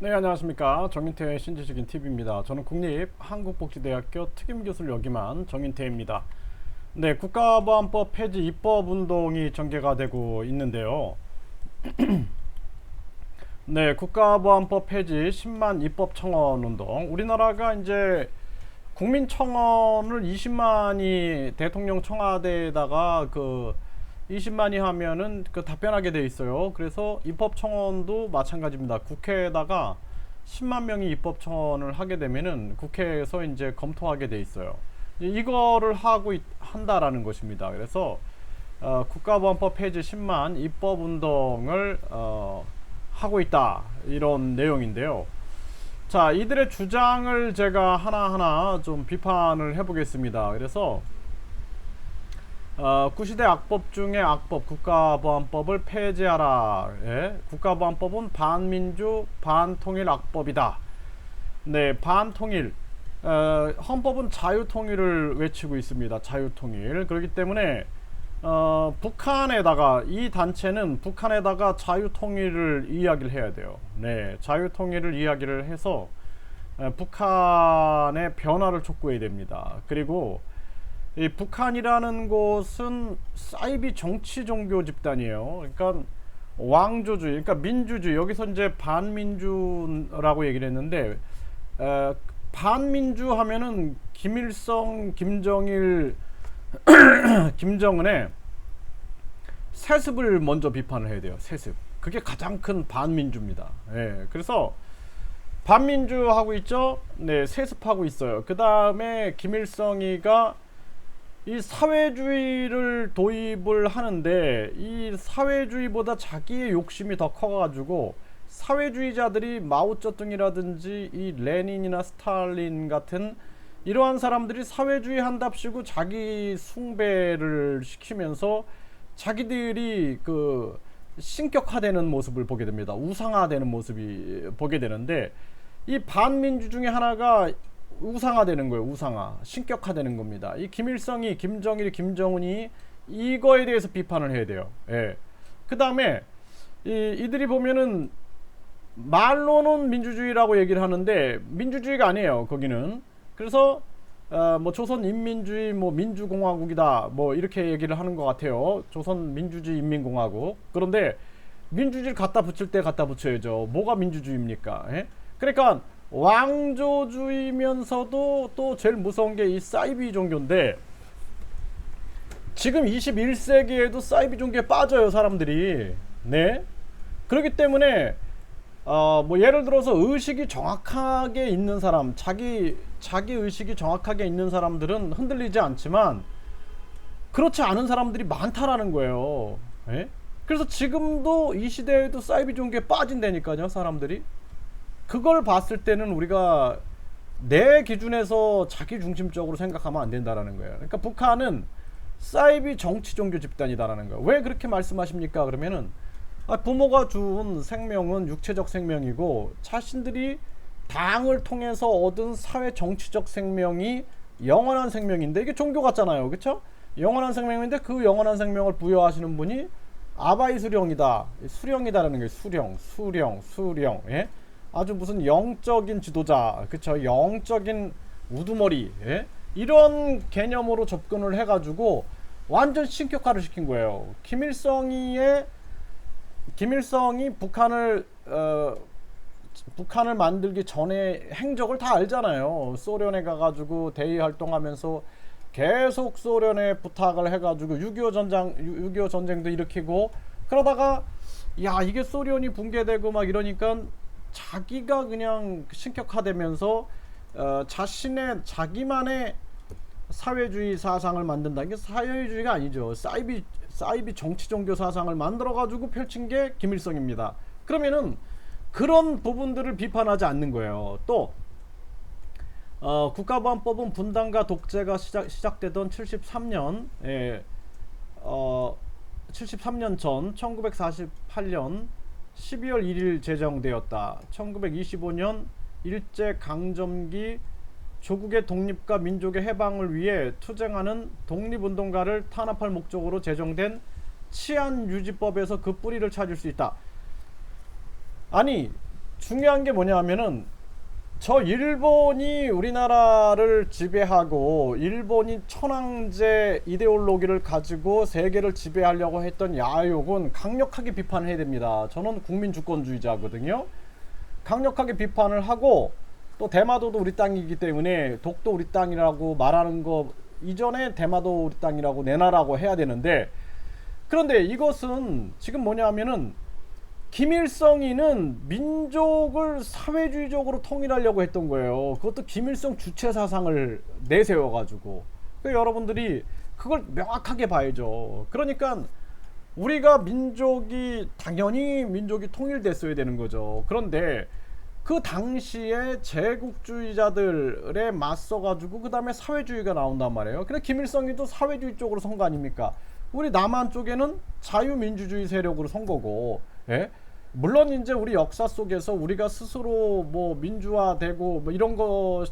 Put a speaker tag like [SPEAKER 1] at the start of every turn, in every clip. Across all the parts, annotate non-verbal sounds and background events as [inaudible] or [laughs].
[SPEAKER 1] 네 안녕하십니까 정인태의 신지적인 TV입니다. 저는 국립 한국복지대학교 특임교수를 역임한 정인태입니다. 네 국가보안법 폐지 입법 운동이 전개가 되고 있는데요. [clears throat] 네 국가보안법 폐지 10만 입법 청원 운동 우리나라가 이제 국민 청원을 20만이 대통령 청와대에다가 그 20만이 하면은 그 답변하게 돼 있어요. 그래서 입법 청원도 마찬가지입니다. 국회에다가 10만 명이 입법 청원을 하게 되면은 국회에서 이제 검토하게 돼 있어요. 이- 이거를 하고 있- 한다라는 것입니다. 그래서 어, 국가보안법 폐지 10만 입법 운동을 어, 하고 있다 이런 내용인데요. 자, 이들의 주장을 제가 하나하나 좀 비판을 해보겠습니다. 그래서 어, 구시대 악법 중에 악법 국가보안법을 폐지하라. 예? 국가보안법은 반민주 반통일 악법이다. 네, 반통일. 어, 헌법은 자유통일을 외치고 있습니다. 자유통일. 그렇기 때문에 어, 북한에다가 이 단체는 북한에다가 자유통일을 이야기를 해야 돼요. 네, 자유통일을 이야기를 해서 에, 북한의 변화를 촉구해야 됩니다. 그리고 이 북한이라는 곳은 사이비 정치 종교 집단이에요. 그러니까 왕조주의, 그러니까 민주주의. 여기서 이제 반민주라고 얘기를 했는데 에, 반민주 하면은 김일성, 김정일, [clears throat] 김정은의 세습을 먼저 비판을 해야 돼요. 세습. 그게 가장 큰 반민주입니다. 예. 그래서 반민주 하고 있죠. 네, 세습하고 있어요. 그 다음에 김일성이가 이 사회주의를 도입을 하는데 이 사회주의보다 자기의 욕심이 더 커가지고 사회주의자들이 마오쩌둥이라든지 이 레닌이나 스탈린 같은 이러한 사람들이 사회주의 한답시고 자기 숭배를 시키면서 자기들이 그 신격화되는 모습을 보게 됩니다. 우상화되는 모습이 보게 되는데 이 반민주 중에 하나가 우상화되는 거예요. 우상화, 신격화되는 겁니다. 이 김일성이, 김정일, 김정은이 이거에 대해서 비판을 해야 돼요. 예. 그 다음에 이, 이들이 보면은 말로는 민주주의라고 얘기를 하는데 민주주의가 아니에요. 거기는 그래서 어, 뭐 조선 인민주의 뭐 민주공화국이다 뭐 이렇게 얘기를 하는 것 같아요. 조선 민주주의 인민공화국 그런데 민주주의를 갖다 붙일 때 갖다 붙여야죠. 뭐가 민주주의입니까? 예? 그러니까 왕조주의면서도 또 제일 무서운 게 이 사이비 종교인데 지금 21세기에도 사이비 종교에 빠져요 사람들이. 네? 그렇기 때문에 어 뭐 예를 들어서 의식이 정확하게 있는 사람 자기 자기 의식이 정확하게 있는 사람들은 흔들리지 않지만 그렇지 않은 사람들이 많다라는 거예요. 예? 그래서 지금도 이 시대에도 사이비 종교에 빠진다니까요 사람들이 그걸 봤을 때는 우리가 내 기준에서 자기 중심적으로 생각하면 안 된다라는 거예요. 그러니까 북한은 사이비 정치 종교 집단이다라는 거예요. 왜 그렇게 말씀하십니까? 그러면은 아, 부모가 준 생명은 육체적 생명이고 자신들이 당을 통해서 얻은 사회 정치적 생명이 영원한 생명인데 이게 종교 같잖아요. 그렇죠? 영원한 생명인데 그 영원한 생명을 부여하시는 분이 아바이 수령이다. 수령이다라는 거예요. 수령, 수령, 수령. 예? 아주 무슨 영적인 지도자, 그쵸? 영적인 우두머리, 예? 이런 개념으로 접근을 해가지고 완전 신격화를 시킨 거예요. 김일성이의 김일성이 북한을 어, 북한을 만들기 전에 행적을 다 알잖아요. 소련에 가가지고 대의 활동하면서 계속 소련에 부탁을 해가지고 6.25 전장 6.25 전쟁도 일으키고 그러다가 야 이게 소련이 붕괴되고 막 이러니까 자기가 그냥 신격화되면서 어, 자신의 자기만의 사회주의 사상을 만든다. 이게 사회주의가 아니죠. 사이비 사이비 정치 종교 사상을 만들어 가지고 펼친 게 김일성입니다. 그러면은 그런 부분들을 비판하지 않는 거예요. 또 어, 국가보안법은 분단과 독재가 시작, 시작되던 73년, 예, 어, 73년 전 1948년 12월 1일 제정되었다. 1925년 일제 강점기 조국의 독립과 민족의 해방을 위해 투쟁하는 독립운동가를 탄압할 목적으로 제정된 치안 유지법에서 그 뿌리를 찾을 수 있다. 아니 중요한 게 뭐냐면은 저 일본이 우리나라를 지배하고 일본이 천황제 이데올로기를 가지고 세계를 지배하려고 했던 야욕은 강력하게 비판을 해야 됩니다. 저는 국민 주권주의자거든요. 강력하게 비판을 하고 또 대마도도 우리 땅이기 때문에 독도 우리 땅이라고 말하는 거 이전에 대마도 우리 땅이라고 내놔라고 해야 되는데 그런데 이것은 지금 뭐냐면은 김일성이는 민족을 사회주의적으로 통일하려고 했던 거예요. 그것도 김일성 주체 사상을 내세워 가지고. 그 여러분들이 그걸 명확하게 봐야죠. 그러니까 우리가 민족이 당연히 민족이 통일됐어야 되는 거죠. 그런데 그 당시에 제국주의자들에 맞서 가지고 그다음에 사회주의가 나온단 말이에요. 근데 김일성이도 사회주의 쪽으로 선 거 아닙니까? 우리 남한 쪽에는 자유민주주의 세력으로 선 거고. 예? 물론 이제 우리 역사 속에서 우리가 스스로 뭐 민주화되고 뭐 이런 거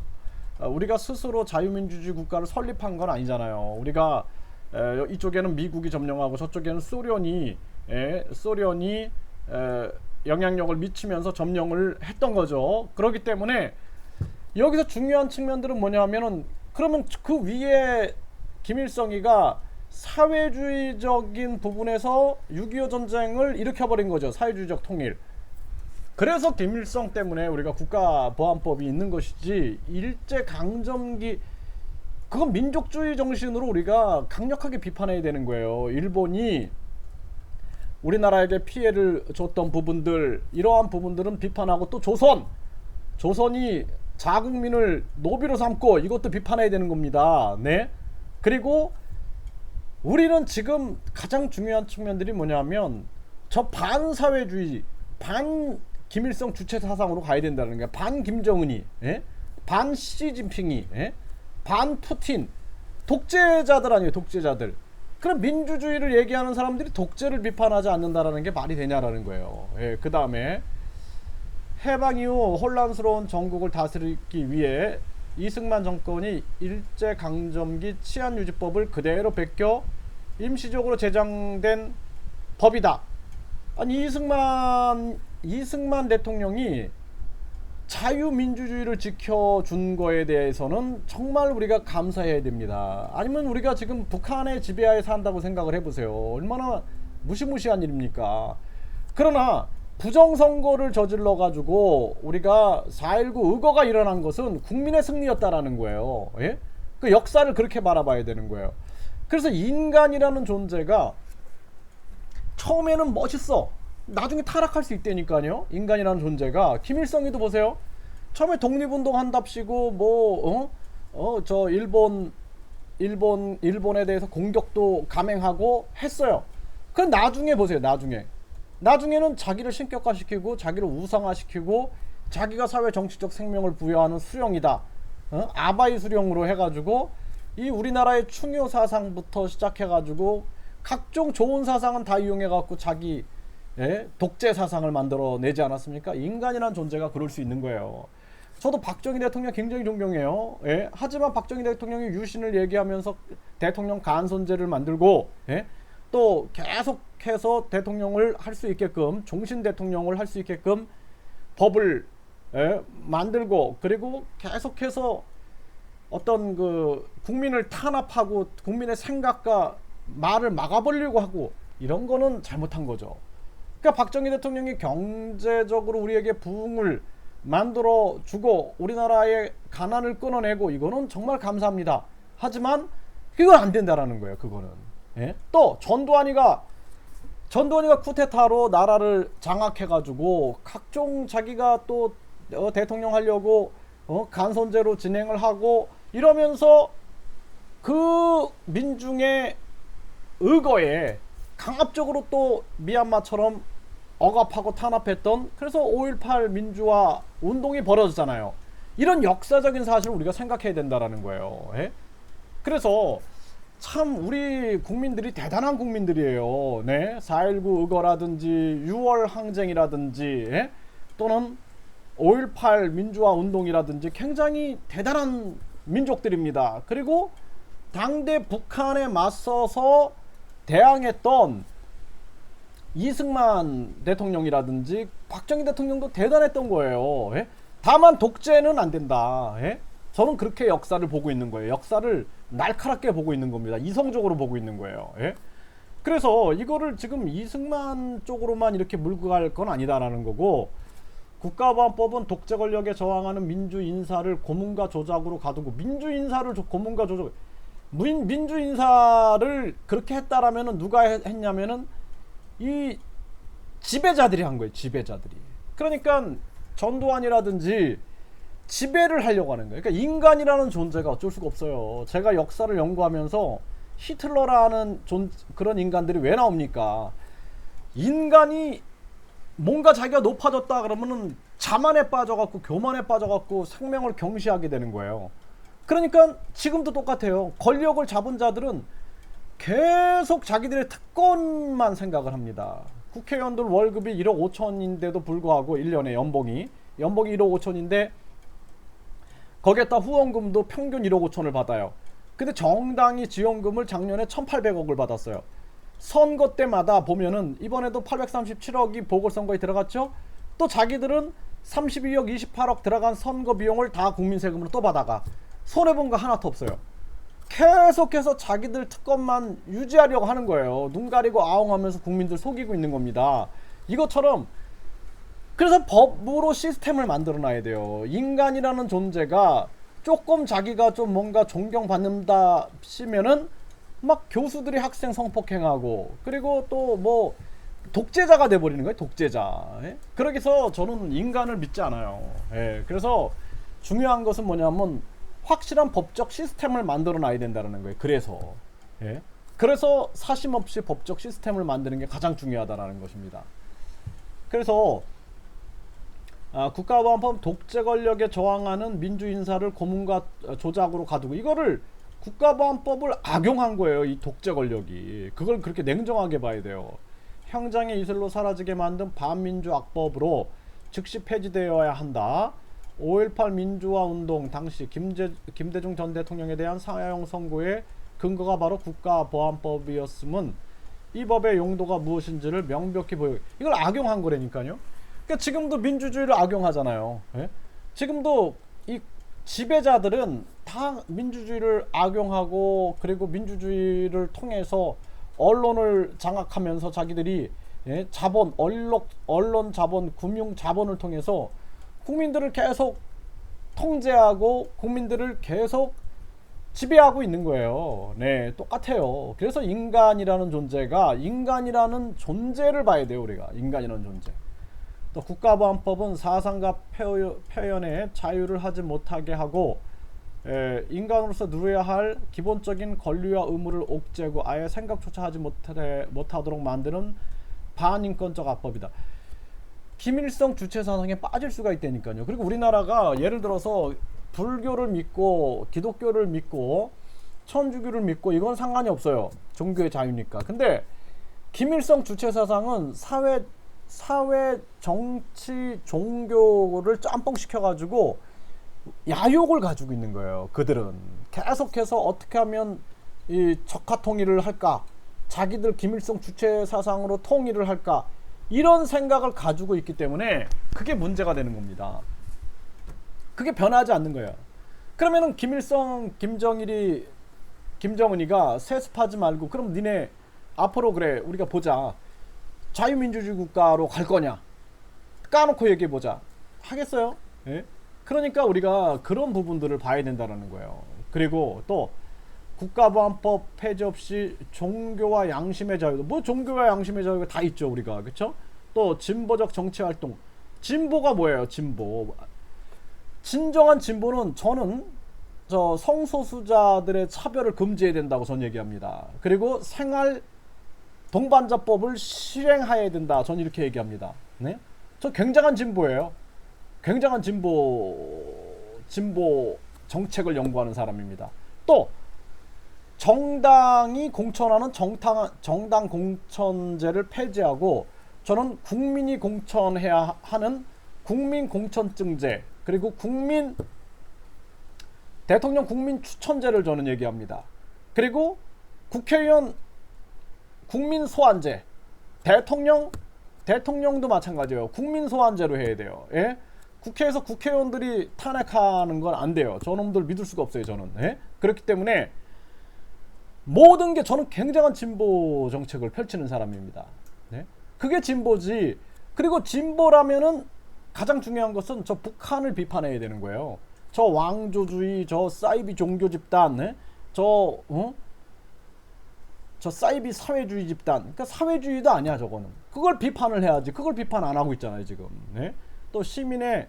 [SPEAKER 1] 어, 우리가 스스로 자유민주주의 국가를 설립한 건 아니잖아요. 우리가 에, 이쪽에는 미국이 점령하고 저쪽에는 소련이 에, 소련이 에, 영향력을 미치면서 점령을 했던 거죠. 그렇기 때문에 여기서 중요한 측면들은 뭐냐면은 그러면 그 위에 김일성이가 사회주의적인 부분에서 6.25 전쟁을 일으켜버린 거죠. 사회주의적 통일. 그래서 김일성 때문에 우리가 국가보안법이 있는 것이지 일제 강점기 그건 민족주의 정신으로 우리가 강력하게 비판해야 되는 거예요. 일본이 우리나라에게 피해를 줬던 부분들 이러한 부분들은 비판하고 또 조선 조선이 자국민을 노비로 삼고 이것도 비판해야 되는 겁니다. 네. 그리고 우리는 지금 가장 중요한 측면들이 뭐냐면 저 반사회주의 반 김일성 주체 사상으로 가야 된다는 거야. 반 김정은이, 예? 반 시진핑이, 예? 반 푸틴, 독재자들 아니에요, 독재자들. 그럼 민주주의를 얘기하는 사람들이 독재를 비판하지 않는다라는 게 말이 되냐라는 거예요. 예, 그 다음에 해방 이후 혼란스러운 전국을 다스리기 위해 이승만 정권이 일제 강점기 치안 유지법을 그대로 베껴 임시적으로 제정된 법이다. 아니 이승만 이승만 대통령이 자유민주주의를 지켜준 거에 대해서는 정말 우리가 감사해야 됩니다. 아니면 우리가 지금 북한의 지배하에 산다고 생각을 해보세요. 얼마나 무시무시한 일입니까? 그러나 부정선거를 저질러 가지고 우리가 4.19 의거가 일어난 것은 국민의 승리였다라는 거예요. 예? 그 역사를 그렇게 바라봐야 되는 거예요. 그래서 인간이라는 존재가 처음에는 멋있어. 나중에 타락할 수 있다니까요. 인간이라는 존재가 김일성이도 보세요. 처음에 독립운동 한답시고 뭐 어? 어, 저 일본 일본 일본에 대해서 공격도 감행하고 했어요. 그 나중에 보세요. 나중에. 나중에는 자기를 신격화시키고 자기를 우상화시키고 자기가 사회 정치적 생명을 부여하는 수령이다. 어? 아바이 수령으로 해가지고 이 우리나라의 충효 사상부터 시작해가지고 각종 좋은 사상은 다 이용해갖고 자기 예? 독재 사상을 만들어 내지 않았습니까? 인간이란 존재가 그럴 수 있는 거예요. 저도 박정희 대통령 굉장히 존경해요. 예? 하지만 박정희 대통령이 유신을 얘기하면서 대통령 간선제를 만들고 예? 또 계속해서 대통령을 할 수 있게끔 종신 대통령을 할 수 있게끔 법을 예? 만들고 그리고 계속해서 어떤 그 국민을 탄압하고 국민의 생각과 말을 막아버리려고 하고 이런 거는 잘못한 거죠. 그러니까 박정희 대통령이 경제적으로 우리에게 부흥을 만들어 주고 우리나라의 가난을 끊어내고 이거는 정말 감사합니다. 하지만 그건 안 된다라는 거예요. 그거는. 예? 또 전두환이가 전두환이가 쿠데타로 나라를 장악해가지고 각종 자기가 또 어, 대통령 하려고 어, 간선제로 진행을 하고 이러면서 그 민중의 의거에 강압적으로 또 미얀마처럼 억압하고 탄압했던 그래서 5.18 민주화 운동이 벌어졌잖아요. 이런 역사적인 사실을 우리가 생각해야 된다라는 거예요. 예? 그래서 참 우리 국민들이 대단한 국민들이에요. 네, 4.19 의거라든지 6월 항쟁이라든지 예? 또는 5.18 민주화 운동이라든지 굉장히 대단한 민족들입니다. 그리고 당대 북한에 맞서서 대항했던 이승만 대통령이라든지 박정희 대통령도 대단했던 거예요. 예? 다만 독재는 안 된다. 예? 저는 그렇게 역사를 보고 있는 거예요. 역사를 날카롭게 보고 있는 겁니다. 이성적으로 보고 있는 거예요. 예? 그래서 이거를 지금 이승만 쪽으로만 이렇게 몰고 갈 건 아니다라는 거고 국가보안법은 독재 권력에 저항하는 민주 인사를 고문과 조작으로 가두고 민주 인사를 조- 고문과 조작 민, 민주 인사를 그렇게 했다라면은 누가 해- 했냐면은 이 지배자들이 한 거예요. 지배자들이. 그러니까 전두환이라든지 지배를 하려고 하는 거예요. 그러니까 인간이라는 존재가 어쩔 수가 없어요. 제가 역사를 연구하면서 히틀러라는 존, 그런 인간들이 왜 나옵니까? 인간이 뭔가 자기가 높아졌다 그러면은 자만에 빠져갖고 교만에 빠져갖고 생명을 경시하게 되는 거예요. 그러니까 지금도 똑같아요. 권력을 잡은 자들은 계속 자기들의 특권만 생각을 합니다. 국회의원들 월급이 1억 5천인데도 불구하고 1년에 연봉이 연봉이 1억 5천인데 거기에다 후원금도 평균 1억 5천을 받아요. 근데 정당이 지원금을 작년에 1,800억을 받았어요. 선거 때마다 보면은 이번에도 837억이 보궐선거에 들어갔죠. 또 자기들은 32억 28억 들어간 선거 비용을 다 국민 세금으로 또 받아가 손해 본 거 하나도 없어요. 계속해서 자기들 특권만 유지하려고 하는 거예요. 눈 가리고 아웅하면서 국민들 속이고 있는 겁니다. 이것처럼 그래서 법으로 시스템을 만들어 놔야 돼요. 인간이라는 존재가 조금 자기가 좀 뭔가 존경받는다 싶으면은 막 교수들이 학생 성폭행하고 그리고 또 뭐 독재자가 돼 버리는 거예요. 독재자. 예? 그러기서 저는 인간을 믿지 않아요. 예. 그래서 중요한 것은 뭐냐면 확실한 법적 시스템을 만들어 놔야 된다는 거예요. 그래서 예. 그래서 사심 없이 법적 시스템을 만드는 게 가장 중요하다라는 것입니다. 그래서 아, 국가보안법 독재 권력에 저항하는 민주 인사를 고문과 조작으로 가두고 이거를 국가보안법을 악용한 거예요. 이 독재 권력이 그걸 그렇게 냉정하게 봐야 돼요. 형장의 이슬로 사라지게 만든 반민주 악법으로 즉시 폐지되어야 한다. 5.18 민주화 운동 당시 김제, 김대중 전 대통령에 대한 사형 선고의 근거가 바로 국가보안법이었음은 이 법의 용도가 무엇인지를 명백히 보여. 이걸 악용한 거라니까요. 그러니까 지금도 민주주의를 악용하잖아요. 예? 지금도 이 지배자들은 다 민주주의를 악용하고 그리고 민주주의를 통해서 언론을 장악하면서 자기들이 예? 자본, 언론, 언론 자본, 금융 자본을 통해서 국민들을 계속 통제하고 국민들을 계속 지배하고 있는 거예요. 네, 똑같아요. 그래서 인간이라는 존재가 인간이라는 존재를 봐야 돼요, 우리가. 인간이라는 존재. 또 국가보안법은 사상과 표현, 표현의 자유를 하지 못하게 하고 에, 인간으로서 누려야 할 기본적인 권리와 의무를 옥죄고 아예 생각조차 하지 못해, 못하도록 만드는 반인권적 악법이다. 김일성 주체 사상에 빠질 수가 있다니까요. 그리고 우리나라가 예를 들어서 불교를 믿고 기독교를 믿고 천주교를 믿고 이건 상관이 없어요. 종교의 자유니까. 근데 김일성 주체 사상은 사회 사회 정치 종교를 짬뽕 시켜 가지고 야욕을 가지고 있는 거예요. 그들은 계속해서 어떻게 하면 이 적화 통일을 할까? 자기들 김일성 주체 사상으로 통일을 할까? 이런 생각을 가지고 있기 때문에 그게 문제가 되는 겁니다. 그게 변하지 않는 거예요. 그러면은 김일성, 김정일이, 김정은이가 세습하지 말고 그럼 니네 앞으로 그래 우리가 보자 자유민주주의 국가로 갈 거냐 까놓고 얘기해 보자 하겠어요? 예? 그러니까 우리가 그런 부분들을 봐야 된다는 거예요. 그리고 또 국가보안법 폐지 없이 종교와 양심의 자유, 뭐 종교와 양심의 자유가 다 있죠 우리가 그렇죠? 또 진보적 정치 활동, 진보가 뭐예요? 진보. 진정한 진보는 저는 저 성소수자들의 차별을 금지해야 된다고 전 얘기합니다. 그리고 생활 동반자법을 실행해야 된다. 전 이렇게 얘기합니다. 네? 저 굉장한 진보예요. 굉장한 진보 진보 정책을 연구하는 사람입니다. 또 정당이 공천하는 정당 정당 공천제를 폐지하고 저는 국민이 공천해야 하는 국민 공천증제 그리고 국민 대통령 국민 추천제를 저는 얘기합니다. 그리고 국회의원 국민 소환제 대통령 대통령도 마찬가지예요. 국민 소환제로 해야 돼요. 예? 국회에서 국회의원들이 탄핵하는 건 안 돼요. 저놈들 믿을 수가 없어요. 저는 예? 그렇기 때문에 모든 게 저는 굉장한 진보 정책을 펼치는 사람입니다. 네? 그게 진보지. 그리고 진보라면은 가장 중요한 것은 저 북한을 비판해야 되는 거예요. 저 왕조주의, 저 사이비 종교 집단, 네? 저 어? 저 사이비 사회주의 집단. 그러니까 사회주의도 아니야 저거는. 그걸 비판을 해야지. 그걸 비판 안 하고 있잖아요 지금. 네? 또 시민의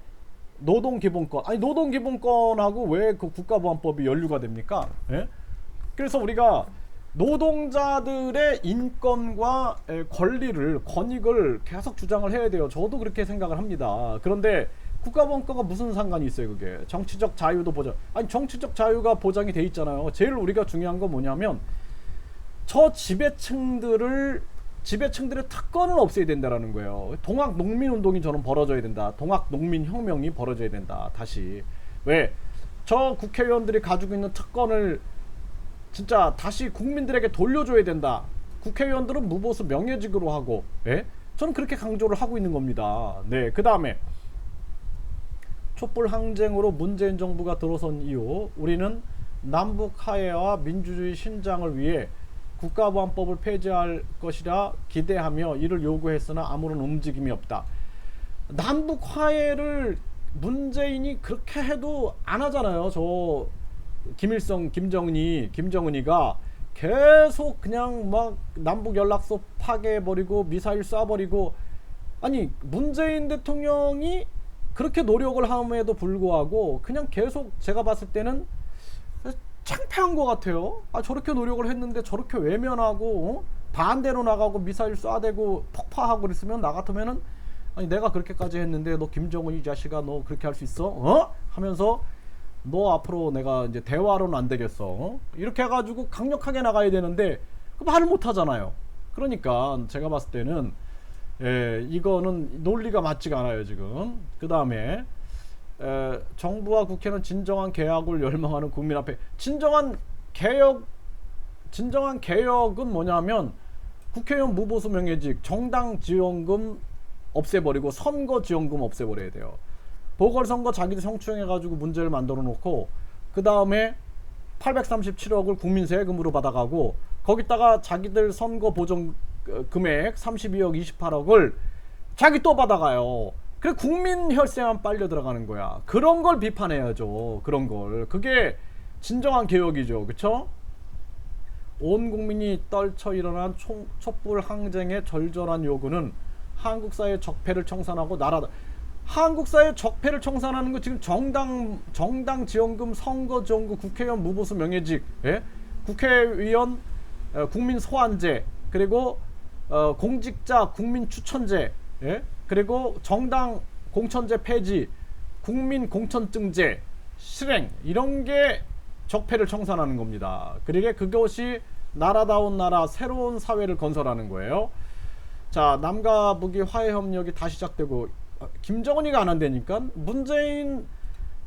[SPEAKER 1] 노동 기본권. 아니 노동 기본권하고 왜 그 국가보안법이 연루가 됩니까? 예? 그래서 우리가 노동자들의 인권과 에, 권리를 권익을 계속 주장을 해야 돼요. 저도 그렇게 생각을 합니다. 그런데 국가본과가 무슨 상관이 있어요, 그게? 정치적 자유도 보장. 아니 정치적 자유가 보장이 돼 있잖아요. 제일 우리가 중요한 건 뭐냐면 저 지배층들을 지배층들의 특권을 없애야 된다라는 거예요. 동학 농민 운동이 저는 벌어져야 된다. 동학 농민 혁명이 벌어져야 된다. 다시 왜? 저 국회의원들이 가지고 있는 특권을 진짜 다시 국민들에게 돌려줘야 된다. 국회의원들은 무보수 명예직으로 하고, 예? 저는 그렇게 강조를 하고 있는 겁니다. 네, 그 다음에 촛불 항쟁으로 문재인 정부가 들어선 이후 우리는 남북 화해와 민주주의 신장을 위해 국가보안법을 폐지할 것이라 기대하며 이를 요구했으나 아무런 움직임이 없다. 남북 화해를 문재인이 그렇게 해도 안 하잖아요. 저 김일성, 김정은이, 김정은이가 계속 그냥 막 남북 연락소 파괴해버리고 미사일 쏴버리고 아니 문재인 대통령이 그렇게 노력을 함에도 불구하고 그냥 계속 제가 봤을 때는 창피한 것 같아요. 아 저렇게 노력을 했는데 저렇게 외면하고 어? 반대로 나가고 미사일 쏴대고 폭파하고 그랬으면 나 같으면은 아니 내가 그렇게까지 했는데 너 김정은 이 자식아 너 그렇게 할 수 있어? 어? 하면서 너 앞으로 내가 이제 대화로는 안 되겠어. 어? 이렇게 해가지고 강력하게 나가야 되는데 그 말을 못 하잖아요. 그러니까 제가 봤을 때는 예, 이거는 논리가 맞지가 않아요 지금. 그 다음에 에, 정부와 국회는 진정한 개혁을 열망하는 국민 앞에 진정한 개혁 진정한 개혁은 뭐냐면 국회의원 무보수 명예직 정당 지원금 없애버리고 선거 지원금 없애버려야 돼요. 보궐선거 자기들 성추행해가지고 문제를 만들어 놓고 그 다음에 837억을 국민 세금으로 받아가고 거기다가 자기들 선거 보정 어, 금액 32억 28억을 자기 또 받아가요. 그래 국민 혈세만 빨려 들어가는 거야. 그런 걸 비판해야죠. 그런 걸. 그게 진정한 개혁이죠. 그쵸? 온 국민이 떨쳐 일어난 총, 촛불 항쟁의 절절한 요구는 한국 사회 적폐를 청산하고 나라 한국 사회 적폐를 청산하는 거 지금 정당 정당 지원금 선거 지원금 국회의원 무보수 명예직 예? 국회의원 어, 국민 소환제 그리고 어, 공직자 국민 추천제 예? 그리고 정당 공천제 폐지 국민 공천증제 실행 이런 게 적폐를 청산하는 겁니다. 그러게 그것이 나라다운 나라 새로운 사회를 건설하는 거예요. 자 남과 북이 화해 협력이 다시 시작되고 어, 김정은이가 안 한다니까 문재인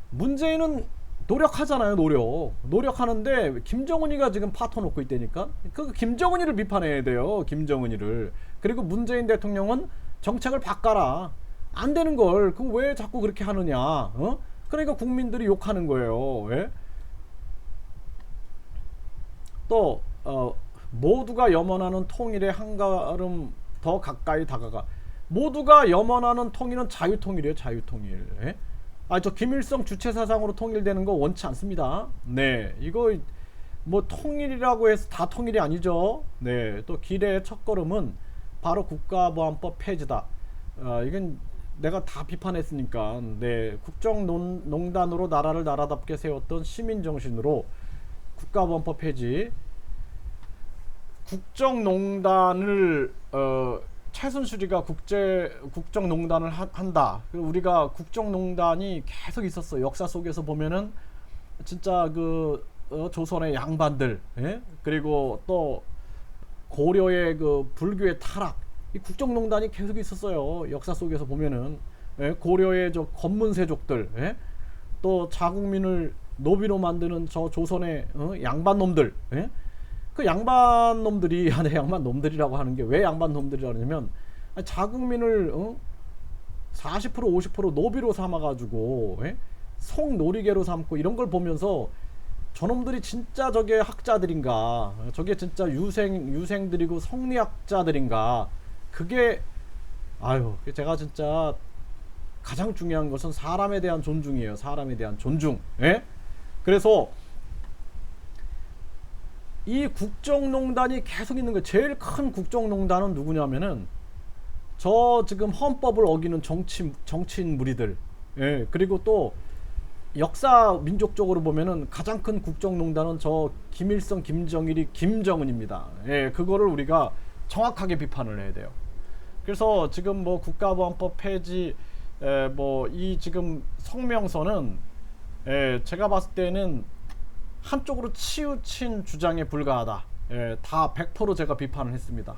[SPEAKER 1] 문재인은 노력하잖아요 노력 노력하는데 김정은이가 지금 파토 놓고 있다니까 그 김정은이를 비판해야 돼요 김정은이를 그리고 문재인 대통령은 정책을 바꿔라. 안 되는 걸그왜 자꾸 그렇게 하느냐? 어? 그러니까 국민들이 욕하는 거예요. 왜? 또 어, 모두가 염원하는 통일의 한 걸음 더 가까이 다가가. 모두가 염원하는 통일은 자유통일이에요 자유통일. 예? 아저 김일성 주체 사상으로 통일되는 거 원치 않습니다. 네. 이거 뭐 통일이라고 해서 다 통일이 아니죠. 네 또 길의 첫걸음은 바로 국가보안법 폐지다 어, 이건 내가 다 비판했으니까 네 국정농단으로 나라를 나라답게 세웠던 시민정신으로 국가보안법 폐지 국정농단을 어, 최순실이가 국제 국정농단을 하, 한다. 우리가 국정농단이 계속 있었어. 역사 속에서 보면은 진짜 그 어, 조선의 양반들, 예? 그리고 또 고려의 그 불교의 타락, 이 국정농단이 계속 있었어요. 역사 속에서 보면은 예? 고려의 저 검문세족들, 예? 또 자국민을 노비로 만드는 저 조선의 어? 양반 놈들, 예? 그 양반 놈들이 [laughs] 아내 양반 놈들이라고 하는 게 왜 양반 놈들이라냐면 아니, 자국민을 어? 40% 50% 노비로 삼아가지고 예? 송놀이개로 삼고 이런 걸 보면서 저놈들이 진짜 저게 학자들인가? 저게 진짜 유생 유생들이고 성리학자들인가? 그게 아유 제가 진짜 가장 중요한 것은 사람에 대한 존중이에요. 사람에 대한 존중. 예? 그래서 이 국정농단이 계속 있는 거 제일 큰 국정농단은 누구냐면은 저 지금 헌법을 어기는 정치 정치인 무리들. 예 그리고 또 역사 민족적으로 보면은 가장 큰 국정농단은 저 김일성 김정일이 김정은입니다 예 그거를 우리가 정확하게 비판을 해야 돼요 그래서 지금 뭐 국가보안법 폐지 뭐 이 지금 성명서는 예, 제가 봤을 때는 한쪽으로 치우친 주장에 불과하다. 예, 다 100% 제가 비판을 했습니다.